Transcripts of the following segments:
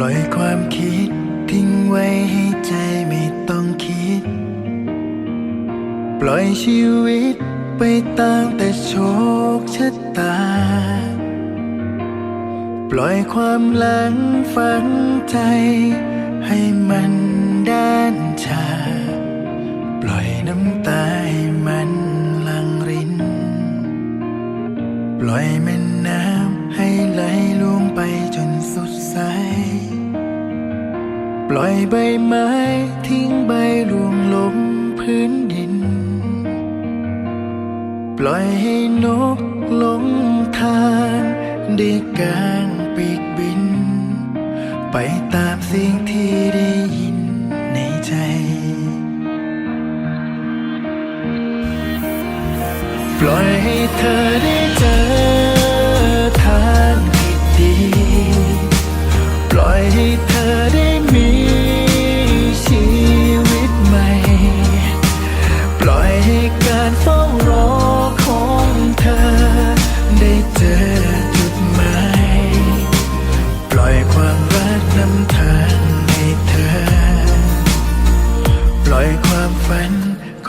ล่อยความคิดทิ้งไว้ให้ใจไม่ต้องคิด ปล่อยชีวิตไปตามแต่โชคชะตา ปล่อยความหลังฝังใจให้มันด้านชา ปล่อยใบไม้ทิ้งใบร่วงลงพื้นดิน ปล่อยให้นกลงทางได้กางปีกบิน ไปตามเสียงที่ได้ยินในใจปล่อยให้เธอได้เจอ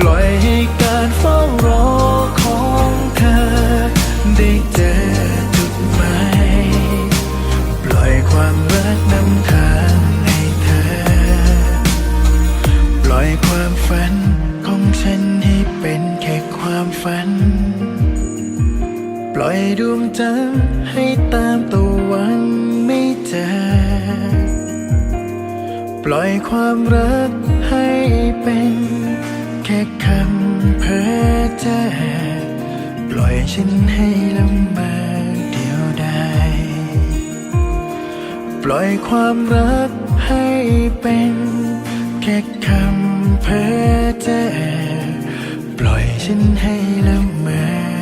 ปล่อยให้การเฝ้ารอของเธอ ได้เจอจุดหมายปล่อยความรักนำทางให้เธอ ปล่อยความฝันของฉันให้เป็นแค่ความฝัน ปล่อยดวงจันทร์ให้ตามตะวันไม่เจอ ปล่อยความรักให้เป็น เพ้อเจ้อปล่อยฉันให้ลำบากเดียวดายปล่อยความรักให้เป็นแค่คำเพ้อเจ้อปล่อยฉันให้ลำบาก